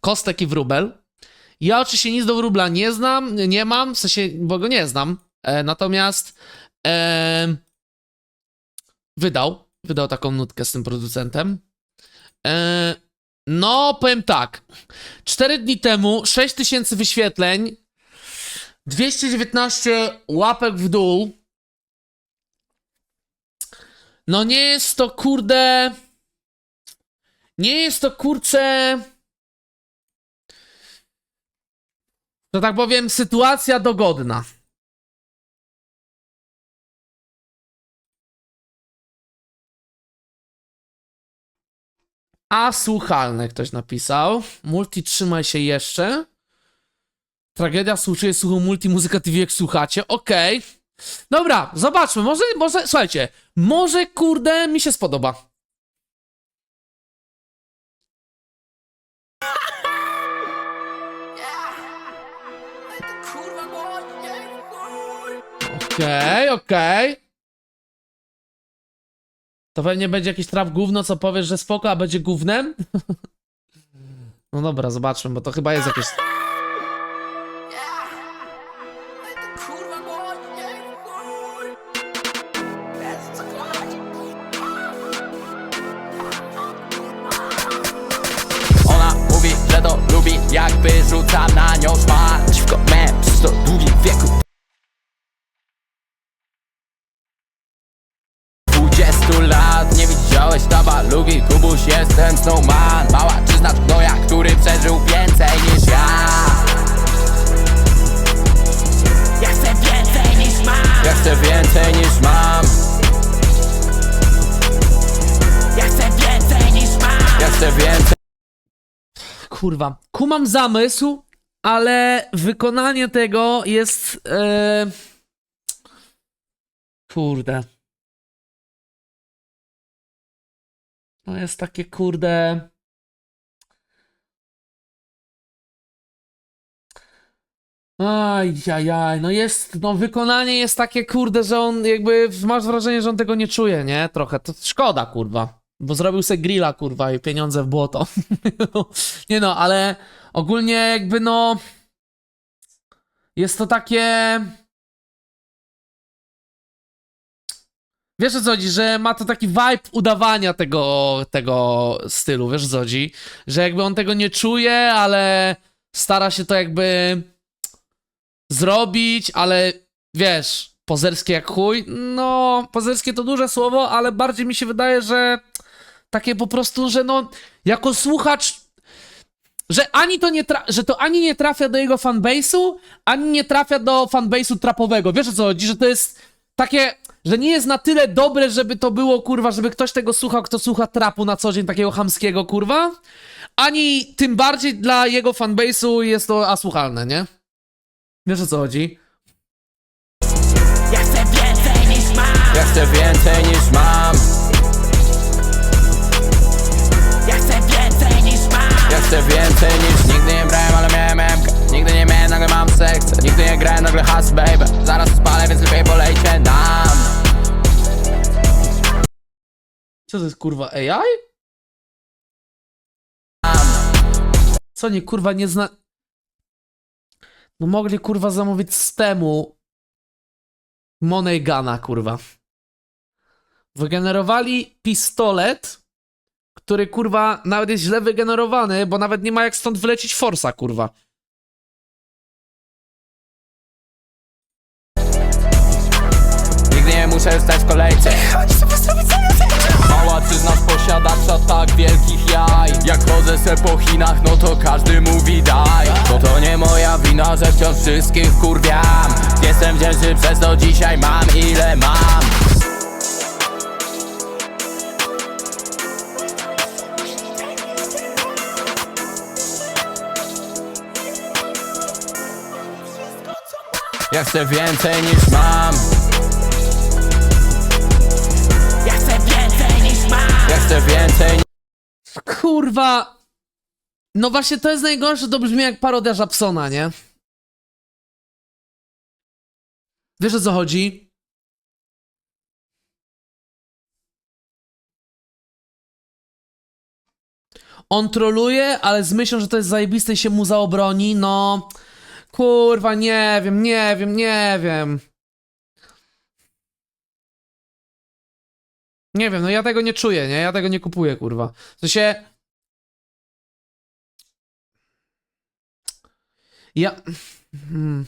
Kostek i Wróbel. Ja oczywiście nic do Wróbla nie znam, nie mam, w sensie, bo go nie znam. E, natomiast e, wydał, wydał taką nutkę z tym producentem. E, no, powiem tak. 4 dni temu 6000 wyświetleń, 219 łapek w dół. No nie jest to kurde. Nie jest to kurcze. Że tak powiem, sytuacja dogodna. A słuchalne ktoś napisał. Multi trzymaj się jeszcze. Tragedia współczuję słuchu multi muzyka TV jak słuchacie. Okej. Dobra, zobaczmy. Może, może, słuchajcie. Może kurde mi się spodoba. Okej, okej. To pewnie będzie jakiś trap gówno, co powiesz, że spoko, a będzie gównem? no dobra, zobaczmy, bo to chyba jest jakieś... Ona mówi, że to lubi Jak wyrzucam na nią szmat Dziwko miałem przez to długi wieku. 20 lat nie widziałeś taba Lubi Kubuś, jestem snowman. Mała, czy znasz gnoja, który przeżył więcej niż ja. Ja więcej niż mam. Ja chcę więcej niż mam. Ja chcę więcej niż mam. Ja chcę więcej Kurwa, kumam zamysł, ale wykonanie tego jest... E... Kurde. No jest takie kurde... Ajajaj, no jest, no wykonanie jest takie kurde, że on jakby, masz wrażenie, że on tego nie czuje, nie? Trochę, to szkoda kurwa, bo zrobił se grilla kurwa i pieniądze w błoto. nie no, ale ogólnie jakby no, jest to takie... Wiesz o co chodzi, że ma to taki vibe udawania tego, tego stylu, wiesz o co chodzi? Że jakby on tego nie czuje, ale stara się to jakby zrobić, ale wiesz, pozerskie jak chuj, no, pozerskie to duże słowo, ale bardziej mi się wydaje, że takie po prostu, że no, jako słuchacz, że ani to nie, tra- że to ani nie trafia do jego fanbase'u, ani nie trafia do fanbase'u trapowego. Wiesz o co chodzi, że to jest takie, że nie jest na tyle dobre, żeby to było, kurwa, żeby ktoś tego słuchał, kto słucha trapu na co dzień, takiego hamskiego, kurwa, ani tym bardziej dla jego fanbase'u jest to asłuchalne, nie? Wiesz o co chodzi? Ja chcę więcej niż mam Ja chcę więcej niż mam chcę więcej niż Nigdy nie brałem, ale miałem MK Nigdy nie miałem, nagle mam Nigdy nie grałem, nagle has baby Zaraz spalę, więc lepiej polejcie nam Co to jest kurwa AI? Co nie kurwa nie zna. No mogli kurwa zamówić z temu Money Guna kurwa. Wygenerowali pistolet, który kurwa nawet jest źle wygenerowany, bo nawet nie ma jak stąd wylecieć forsa kurwa. Nigdy nie muszę stać w kolejce. Mała, czy znasz posiadacza tak wielkich jaj? Jak chodzę se po Chinach, no to każdy mówi daj. Bo to nie moja wina, że wciąż wszystkich kurwiam Jestem wdzięczny przez to dzisiaj mam ile mam Ja chcę więcej niż mam Ja chcę więcej niż mam Ja chcę więcej Kurwa. No właśnie to jest najgorsze, to brzmi jak parodia Japsona, nie? Wiesz o co chodzi? on troluje, ale z myślą, że to jest zajebiste i się mu zaobroni, no... Kurwa, nie wiem, nie wiem, nie wiem. Nie wiem, no ja tego nie czuję, nie? Ja tego nie kupuję, kurwa. W sensie... Ja... Hmm.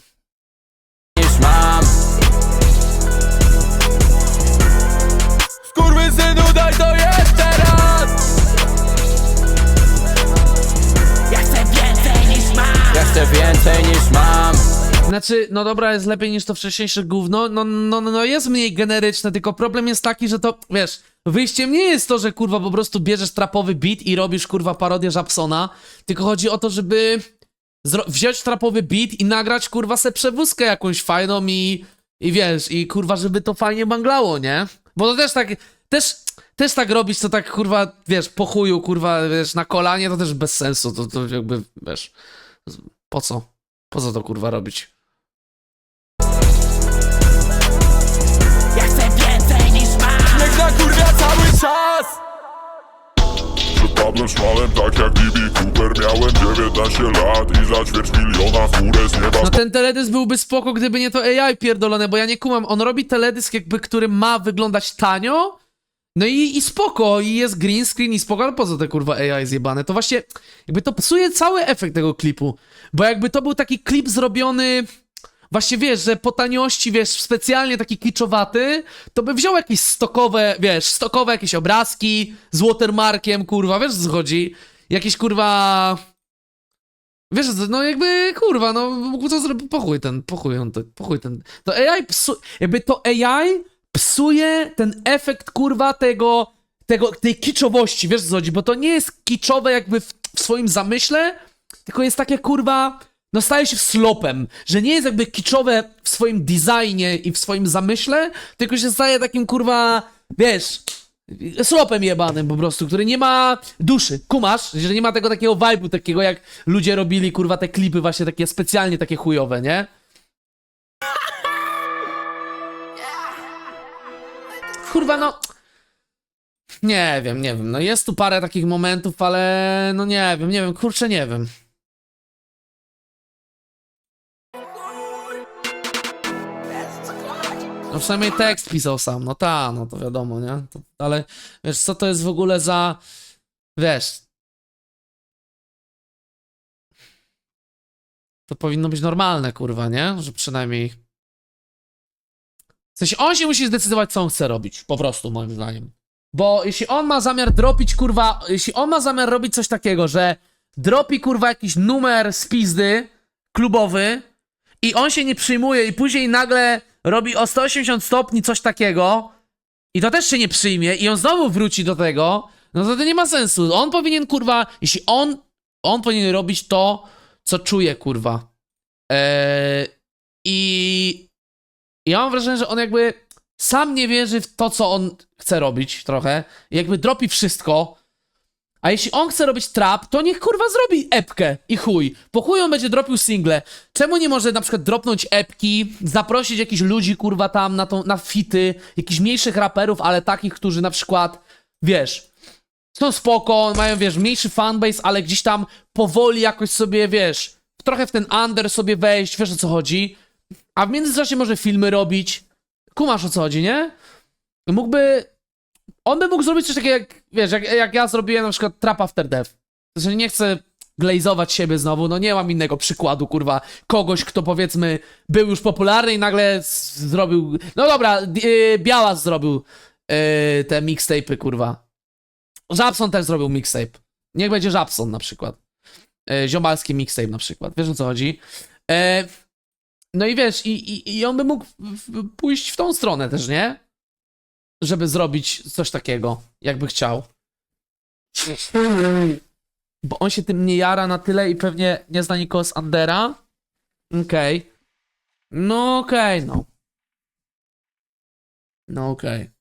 Znaczy, no dobra, jest lepiej niż to wcześniejsze gówno, no, no, no, no jest mniej generyczne, tylko problem jest taki, że to, wiesz, wyjściem nie jest to, że kurwa po prostu bierzesz trapowy beat i robisz kurwa parodię Japsona, tylko chodzi o to, żeby wziąć trapowy beat i nagrać kurwa se przewózkę jakąś fajną i, i wiesz, i kurwa, żeby to fajnie banglało, nie? Bo to też tak, też, też tak robić, to tak kurwa, wiesz, po chuju, kurwa, wiesz, na kolanie, to też bez sensu, to, to jakby, wiesz, po co? Po co to kurwa robić? Czas Przed Pablem szmalem tak jak Bibi Cooper Miałem 19 lat i za ćwierć miliona w górę z nieba No ten teledysk byłby spoko, gdyby nie to AI pierdolone, bo ja nie kumam. On robi teledysk jakby, który ma wyglądać tanio, no i, i spoko, i jest green screen i spoko, ale po co te kurwa AI zjebane? To właśnie, jakby to psuje cały efekt tego klipu, bo jakby to był taki klip zrobiony... Właśnie wiesz, że po taniości, wiesz, specjalnie taki kiczowaty, to by wziął jakieś stokowe, wiesz, stokowe jakieś obrazki z watermarkiem, kurwa, wiesz co chodzi? Jakieś kurwa Wiesz, no jakby, kurwa, no mógł to zrobić, pochuj ten, pochuj on, to, pochuj ten. To AI psu, jakby to AI psuje ten efekt, kurwa, tego, tego, tej kiczowości, wiesz co chodzi, bo to nie jest kiczowe jakby w, w swoim zamyśle, tylko jest takie, kurwa, no staje się slopem, że nie jest jakby kiczowe w swoim designie i w swoim zamyśle, tylko się staje takim, kurwa, wiesz, slopem jebanym po prostu, który nie ma duszy. Kumasz? Że nie ma tego takiego vibe'u takiego, jak ludzie robili, kurwa, te klipy właśnie takie specjalnie takie chujowe, nie? Kurwa, no... Nie wiem, nie wiem. No jest tu parę takich momentów, ale no nie wiem, nie wiem, kurczę, nie wiem. No przynajmniej tekst pisał sam, no ta, no to wiadomo, nie? To, ale wiesz, co to jest w ogóle za... Wiesz... To powinno być normalne, kurwa, nie? Że przynajmniej... W sensie on się musi zdecydować, co on chce robić, po prostu, moim zdaniem. Bo jeśli on ma zamiar dropić, kurwa, jeśli on ma zamiar robić coś takiego, że dropi, kurwa, jakiś numer z pizdy klubowy i on się nie przyjmuje i później nagle robi o 180 stopni coś takiego i to też się nie przyjmie i on znowu wróci do tego, no to to nie ma sensu. On powinien, kurwa, jeśli on, on powinien robić to, co czuje, kurwa. Eee, I ja mam wrażenie, że on jakby sam nie wierzy w to, co on chce robić trochę. Jakby dropi wszystko. A jeśli on chce robić trap, to niech kurwa zrobi epkę i chuj. Po chuj on będzie dropił single. Czemu nie może na przykład dropnąć epki, zaprosić jakichś ludzi kurwa tam na, tą, na fity, jakichś mniejszych raperów, ale takich, którzy na przykład, wiesz, są spoko, mają, wiesz, mniejszy fanbase, ale gdzieś tam powoli jakoś sobie, wiesz, trochę w ten under sobie wejść, wiesz o co chodzi. A w międzyczasie może filmy robić. Kumasz o co chodzi, nie? Mógłby. On by mógł zrobić coś takiego, jak, wiesz, jak, jak ja zrobiłem na przykład Trap After Death. Że nie chcę glazować siebie znowu, no nie mam innego przykładu, kurwa, kogoś, kto powiedzmy był już popularny i nagle zrobił, no dobra, yy, Białas zrobił yy, te mixtape'y, kurwa. Żabson też zrobił mixtape. Niech będzie Żabson na przykład. Yy, ziomalski mixtape na przykład, wiesz o co chodzi? Yy, no i wiesz, i, i, i on by mógł pójść w tą stronę też, nie? Żeby zrobić coś takiego, jakby chciał. Bo on się tym nie jara na tyle i pewnie nie zna nikogo z Andera. Okej. No okej, no. No okej.